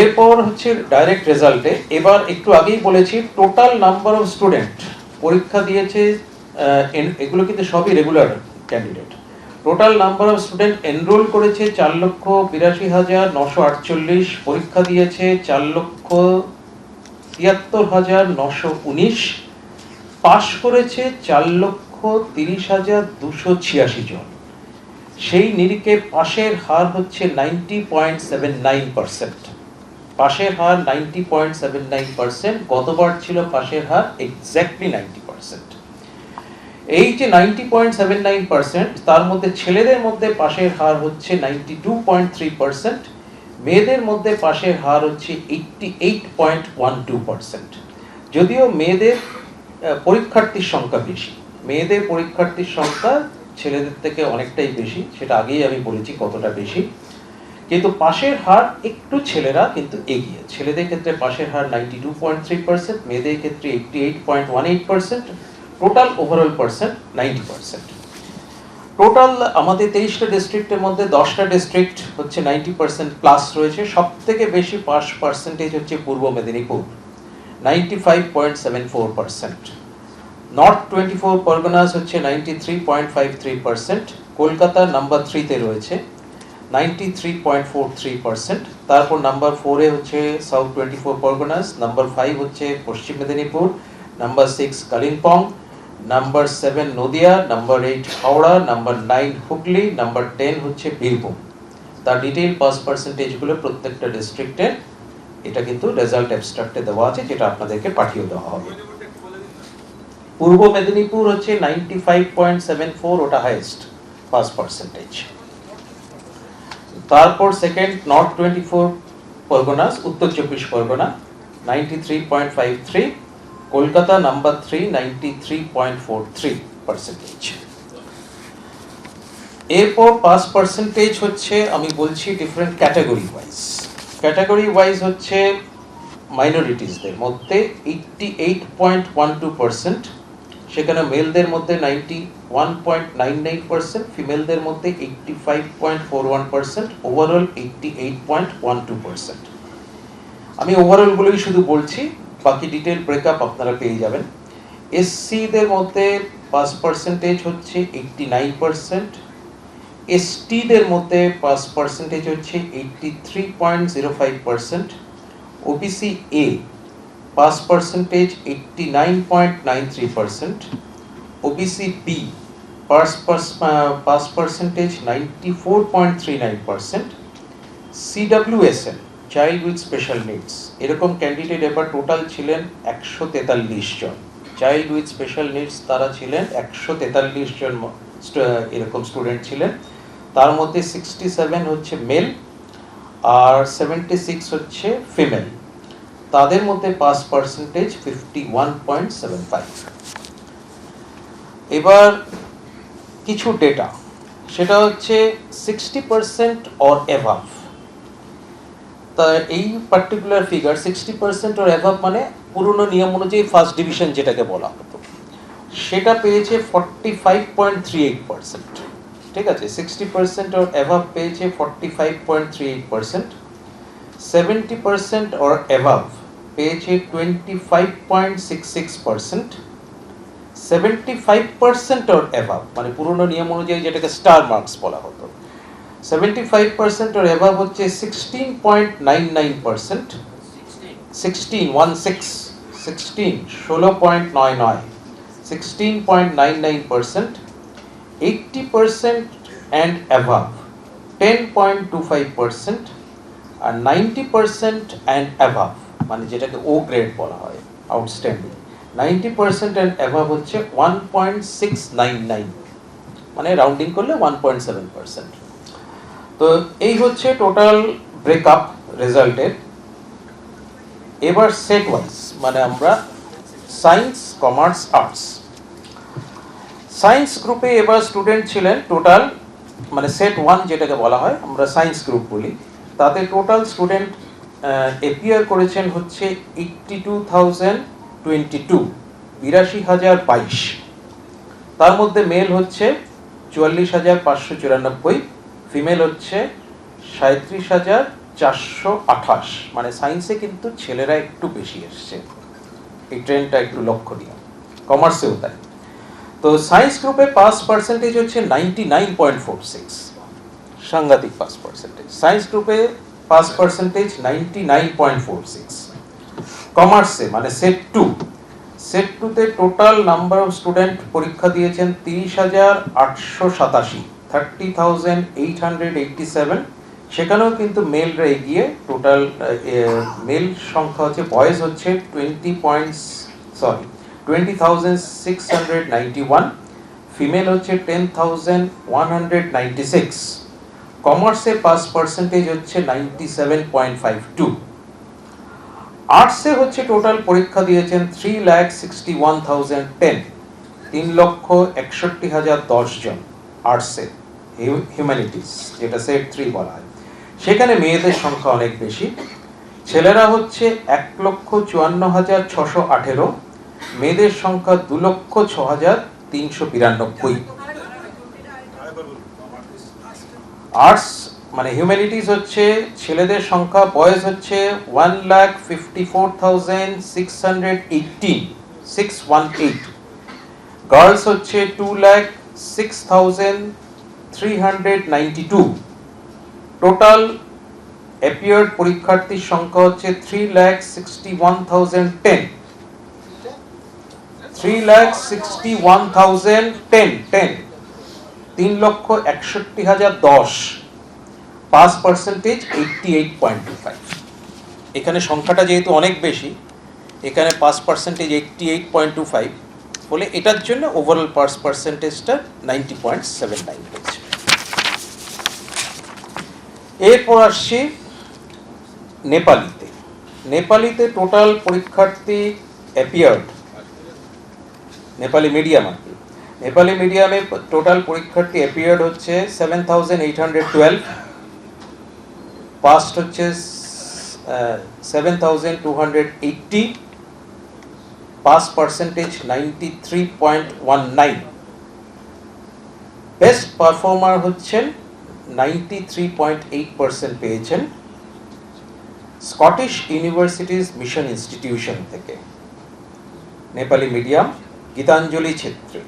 এরপর হচ্ছে ডাইরেক্ট রেজাল্টে এবার একটু আগেই বলেছি টোটাল নাম্বার অফ স্টুডেন্ট পরীক্ষা দিয়েছে এগুলো কিন্তু সবই regular candidate total number of student enrol করেছে চার লক্ষ বিরাশি হাজার নশো আটচল্লিশ, পরীক্ষা দিয়েছে চার লক্ষ তিয়াত্তর হাজার নশো উনিশ, পাশ করেছে চার লক্ষ তিরিশ হাজার দুশো ছিয়াশি জন। সেই নিরিখে পাশের হার হচ্ছে ninety point seven nine percent পাশের হার ninety point seven nine percent, গতবার ছিল পাশের হার এক্স্যাক্টলি নাইনটি পার্সেন্ট। এই যে ninety point seven nine percent, তার মধ্যে ছেলেদের মধ্যে পাশের হার হচ্ছে ninety two point three percent, মেয়েদের মধ্যে পাশের হার হচ্ছে eighty eight point one two percent. যদিও মেয়েদের পরীক্ষার্থীর সংখ্যা বেশি। মেয়েদের পরীক্ষার্থীর সংখ্যা ছেলেদের থেকে অনেকটাই বেশি, সেটা আগেই আমি বলেছি কতটা বেশি। কিন্তু পাশের হার একটু ছেলেরা কিন্তু এগিয়ে। ছেলেদের ক্ষেত্রে পাশের হার ninety two point three percent মেয়েদের ক্ষেত্রে eighty eight point one eight percent total overall percent ninety percent total আমাদের তেইশটা ডিস্ট্রিক্টের মধ্যে দশটা ডিস্ট্রিক্ট হচ্ছে নাইনটি পার্সেন্ট প্লাস রয়েছে। সব থেকে বেশি পাস পার্সেন্টেজ হচ্ছে পূর্ব Medinipur ninety five point seven four percent north twenty four Parganas হচ্ছে ninety three point five three percent Kolkata number থ্রিতে রয়েছে। Ninety three point four three percent তারপর নাম্বার ফোরে হচ্ছে south twenty four Parganas number five হচ্ছে পশ্চিম Medinipur number six Kalimpong number seven Nadia number eight Howrah number nine Hooghly number ten হচ্ছে বীরভূম। তার detail pass পার্সেন্টেজগুলো প্রত্যেকটা ডিস্ট্রিক্টে এটা কিন্তু রেজাল্ট অ্যাবস্ট্রাক্টে দেওয়া আছে, যেটা আপনাদেরকে পাঠিয়ে দেওয়া হবে। পূর্ব মেদিনীপুর হচ্ছে ninety five point seven four ওটা হাইয়েস্ট পাস পার্সেন্টেজ তারপর second north twenty four Parganas, উত্তর চব্বিশ Pargana ninety three point five three Kolkata number three ninety three point four three percentage এরপর পাস পার্সেন্টেজ হচ্ছে, আমি বলছি different category wise category wise হচ্ছে মাইনরিটিসদের মধ্যে eighty eight point one two percent সেখানে মেলদের মধ্যে ninety one point nine nine percent ফিমেলদের মধ্যে eighty five point four one percent overall eighty eight point one two percent আমি ওভারঅলগুলোই শুধু বলছি, বাকি ডিটেল ব্রেকআপ আপনারা পেয়ে যাবেন। এসসিদের মধ্যে পাস পার্সেন্টেজ হচ্ছে এইটটি নাইন পার্সেন্ট এসটিদের মধ্যে পাস পার্সেন্টেজ হচ্ছে eighty three point zero five percent OBC A pass percentage eighty nine point nine three percent OBC B pass pass percentage ninety four point three nine percent CWSN child with special needs এরকম candidate এবার total ছিলেন একশো তেতাল্লিশ জন। Child with special needs তারা ছিলেন একশো তেতাল্লিশ জন এরকম স্টুডেন্ট ছিলেন। তার মধ্যে সিক্সটি সেভেন হচ্ছে মেল আর সেভেন্টি সিক্স হচ্ছে ফিমেল তাদের মধ্যে pass percentage fifty one point seven five এবার কিছু ডেটা সেটা হচ্ছে সিক্সটি পার্সেন্ট অর অ্যাভাভ তা এই particular figure sixty percent or above মানে পুরনো নিয়ম অনুযায়ী ফার্স্ট ডিভিশন যেটাকে বলা হতো। সেটা পেয়েছে forty five point three eight percent ঠিক আছে সিক্সটি পার্সেন্ট অর অ্যাভাব পেয়েছে forty five point three eight percent seventy percent or above পেয়েছে twenty five point six six percent seventy five percent or above মানে পুরনো নিয়ম অনুযায়ী যেটাকে star marks বলা হতো। Seventy five percent or above হচ্ছে sixteen point nine nine percent sixteen one six sixteen ষোলো পয়েন্ট নয় নয়। Sixteen point nine nine percent eighty percent and above ten point two five percent R ninety percent and above মানে যেটাকে O grade বলা হয় outstanding ninety percent and above হচ্ছে one point six nine nine মানে rounding করলে one point seven percent তো এই হচ্ছে টোটাল ব্রেকআপ রেজাল্টের এবার সেট ওয়াইজ মানে আমরা সায়েন্স কমার্স আর্টস সায়েন্স গ্রুপে এবার স্টুডেন্ট ছিলেন টোটাল মানে সেট ওয়ান যেটাকে বলা হয়, আমরা সায়েন্স গ্রুপ বলি। তাতে টোটাল স্টুডেন্ট এপিয়ার করেছেন হচ্ছে eighty two thousand twenty two, বিরাশি হাজার বাইশ। তার মধ্যে মেল হচ্ছে চুয়াল্লিশ হাজার পাঁচশো চুরানব্বই ফিমেল হচ্ছে সাঁত্রিশ হাজার চারশো আঠাশ। মানে সায়েন্সে কিন্তু ছেলেরা একটু বেশি এসছে। এই ট্রেনটা একটু লক্ষণীয়। কমার্সেও তাই। তো সায়েন্স গ্রুপে পাস পার্সেন্টেজ হচ্ছে ninety nine point four six সাংঘাতিক পাস পার্সেন্টেজ সায়েন্স গ্রুপে pass percentage ninety nine point four six কমার্সে মানে সেট টু। সেট টুতে টোটাল নাম্বার অফ স্টুডেন্ট পরীক্ষা দিয়েছেন তিরিশ হাজার আটশো সাতাশি, thirty thousand eight hundred eighty seven. সেখানেও কিন্তু মেলরা এগিয়ে টোটাল মেল সংখ্যা হচ্ছে, বয়েজ হচ্ছে twenty points, sorry, twenty thousand six hundred ninety one, female হচ্ছে ten thousand one hundred ninety six. কমার্সে পাস পার্সেন্টেজ হচ্ছে ninety seven point five two. আর্টসে হচ্ছে টোটাল পরীক্ষা দিয়েছেন three lakh sixty one thousand ten তিন লক্ষ একষট্টি হাজার দশ জন আর্টসে হিউম্যানিটিস যেটা সেট থ্রি বলা হয়। সেখানে মেয়েদের সংখ্যা অনেক বেশি। ছেলেরা হচ্ছে এক লক্ষ চুয়ান্ন হাজার ছশো আঠেরো, মেয়েদের সংখ্যা দু লক্ষ ছ হাজার তিনশো বিরানব্বই। আর্টস মানে হিউম্যানিটিস হচ্ছে ছেলেদের সংখ্যা, বয়স হচ্ছে one lakh fifty four six hundred six one eight girls হচ্ছে two lakh six thousand three hundred two total appeared পরীক্ষার্থীর সংখ্যা হচ্ছে three lakh sixty one thousand ten three lakh sixty one thousand ten ten তিন লক্ষ একষট্টি হাজার দশ। Pass percentage eighty eight point two five এখানে সংখ্যাটা যেহেতু অনেক বেশি, এখানে pass percentage eighty eight point two five বলে এটার জন্য ওভারঅল পাস পার্সেন্টেজটা নাইনটি পয়েন্ট সেভেন নাইন হয়েছে। এরপর আসছি নেপালিতে। নেপালিতে টোটাল পরীক্ষার্থী অ্যাপিয়ার্ড নেপালি মিডিয়াম আর কি। নেপালি মিডিয়ামে টোটাল পরীক্ষার্থী অ্যাপিয়ার্ড হচ্ছে seven thousand eight hundred twelve passed হচ্ছে pass percentage ninety three point one nine best performer হচ্ছেন ninety three point eight percent পেয়েছেন স্কটিশ ইউনিভার্সিটিজ মিশন ইনস্টিটিউশন থেকে। Nepali medium, Gitanjali Chhetri.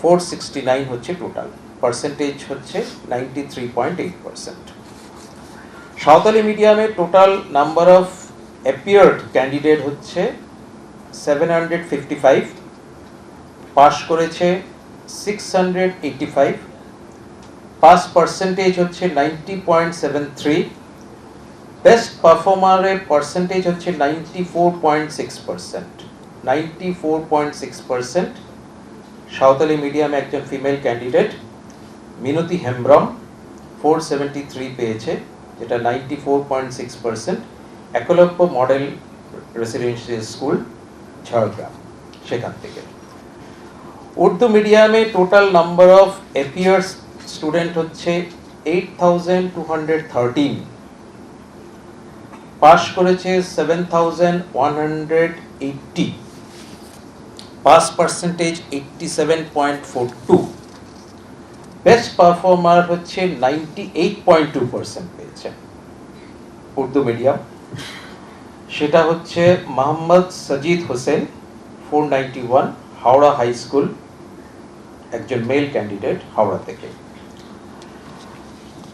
Four sixty nine হচ্ছে total percentage হচ্ছে ninety three point eight percent Santali মিডিয়ামে total number of appeared candidate হচ্ছে seven hundred fifty five pass করেছে six hundred eighty five pass percentage হচ্ছে ninety point seven three best পারফর্মারের percentage হচ্ছে ninety four point six percent ninety four point six percent Santali মিডিয়ামে একজন female candidate Minati Hembram four seventy three পেয়েছে। যেটা ninety four point six percent Eklavya model residential school Jhargram, সেখান থেকে। উর্দু মিডিয়ামে total number of appears student হচ্ছে eight thousand two hundred thirteen pass করেছে seven thousand one hundred eighty pass percentage eighty seven point four two best performer হচ্ছে ninety eight point two percent পেয়েছে। Urdu medium সেটা হচ্ছে Mohammad Sajid Hossain four ninety one Howrah high school একজন male candidate Howrah থেকে।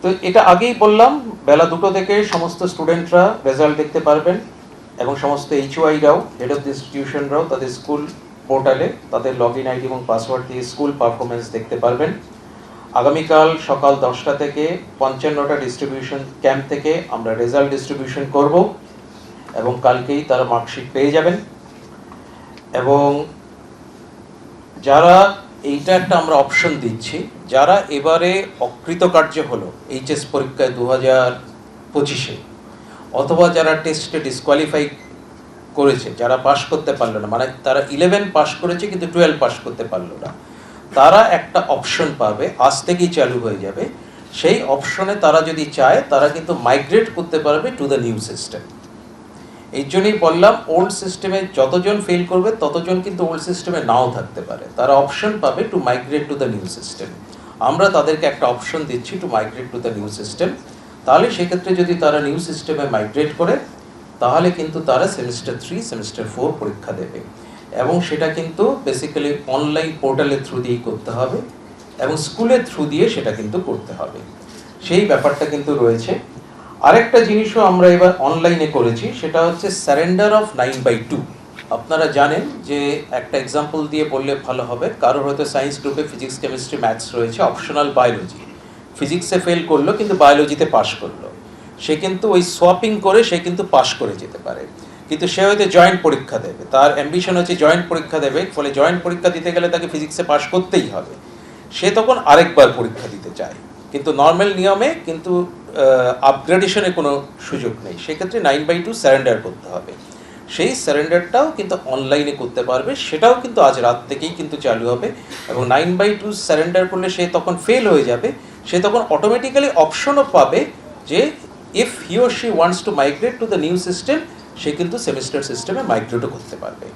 তো এটা আগেই বললাম, বেলা দুটো থেকে সমস্ত স্টুডেন্টরা রেজাল্ট দেখতে পারবেন এবং সমস্ত এইচওআইরাও হেড অফ ইনস্টিটিউশনরাও তাদের স্কুল পোর্টালে তাদের লগ ইন আইডি এবং পাসওয়ার্ড দিয়ে স্কুল পারফরমেন্স দেখতে পারবেন। আগামীকাল সকাল দশটা থেকে পঞ্চান্নটা ডিস্ট্রিবিউশন ক্যাম্প থেকে আমরা রেজাল্ট ডিস্ট্রিবিউশন করব এবং কালকেই তারা মার্কশিট পেয়ে যাবেন। এবং যারা এইটা একটা আমরা অপশন দিচ্ছি, যারা এবারে অকৃতকার্য হলো এইচএস পরীক্ষায় দু হাজার পঁচিশে, অথবা যারা টেস্টে ডিসকোয়ালিফাই করেছে, যারা পাশ করতে পারল না মানে তারা ইলেভেন পাশ করেছে কিন্তু টুয়েলভ পাশ করতে পারল না। তারা একটা অপশন পাবে, আজ থেকেই চালু হয়ে যাবে। সেই অপশনে তারা যদি চায়, তারা কিন্তু মাইগ্রেট করতে পারবে টু দ্য নিউ সিস্টেম এই জন্যই বললাম ওল্ড সিস্টেমে যতজন ফেল করবে, ততজন কিন্তু ওল্ড সিস্টেমে নাও থাকতে পারে। তারা অপশন পাবে to migrate to the new system আমরা তাদেরকে একটা অপশন দিচ্ছি to migrate to the new system তাহলে সেক্ষেত্রে যদি তারা নিউ সিস্টেমে মাইগ্রেট করে, তাহলে কিন্তু তারা সেমিস্টার থ্রি সেমিস্টার ফোর পরীক্ষা দেবে। এবং সেটা কিন্তু বেসিক্যালি অনলাইন পোর্টালের থ্রু দিয়েই করতে হবে এবং স্কুলের থ্রু দিয়ে সেটা কিন্তু করতে হবে। সেই ব্যাপারটা কিন্তু রয়েছে। আরেকটা জিনিসও আমরা এবার অনলাইনে করেছি, সেটা হচ্ছে surrender of nine by two আপনারা জানেন যে একটা এক্সাম্পল দিয়ে বললে ভালো হবে, কারোর হয়তো সায়েন্স গ্রুপে ফিজিক্স কেমিস্ট্রি ম্যাথস রয়েছে অপশনাল বায়োলজি ফিজিক্সে ফেল করল, কিন্তু বায়োলজিতে পাশ করল। সে কিন্তু ওই সোয়াপিং করে সে কিন্তু পাশ করে যেতে পারে। কিন্তু সে হয়তো জয়েন্ট পরীক্ষা দেবে। তার অ্যাম্বিশন হচ্ছে জয়েন্ট পরীক্ষা দেবে, ফলে জয়েন্ট পরীক্ষা দিতে গেলে তাকে ফিজিক্সে পাশ করতেই হবে। সে তখন আরেকবার পরীক্ষা দিতে চায়। কিন্তু নর্মাল নিয়মে কিন্তু আপগ্রেডেশনে কোনো সুযোগ নেই। সেক্ষেত্রে নাইন বাই টু স্যারেন্ডার করতে হবে। সেই স্যারেন্ডারটাও কিন্তু অনলাইনে করতে পারবে। সেটাও কিন্তু আজ রাত থেকেই কিন্তু চালু হবে। এবং নাইন বাই টু স্যারেন্ডার করলে সে তখন ফেল হয়ে যাবে। সে তখন অটোমেটিক্যালি অপশনও পাবে যে if he or she wants to migrate to the new system সে কিন্তু সেমিস্টার সিস্টেমে মাইগ্রেটও করতে পারবে।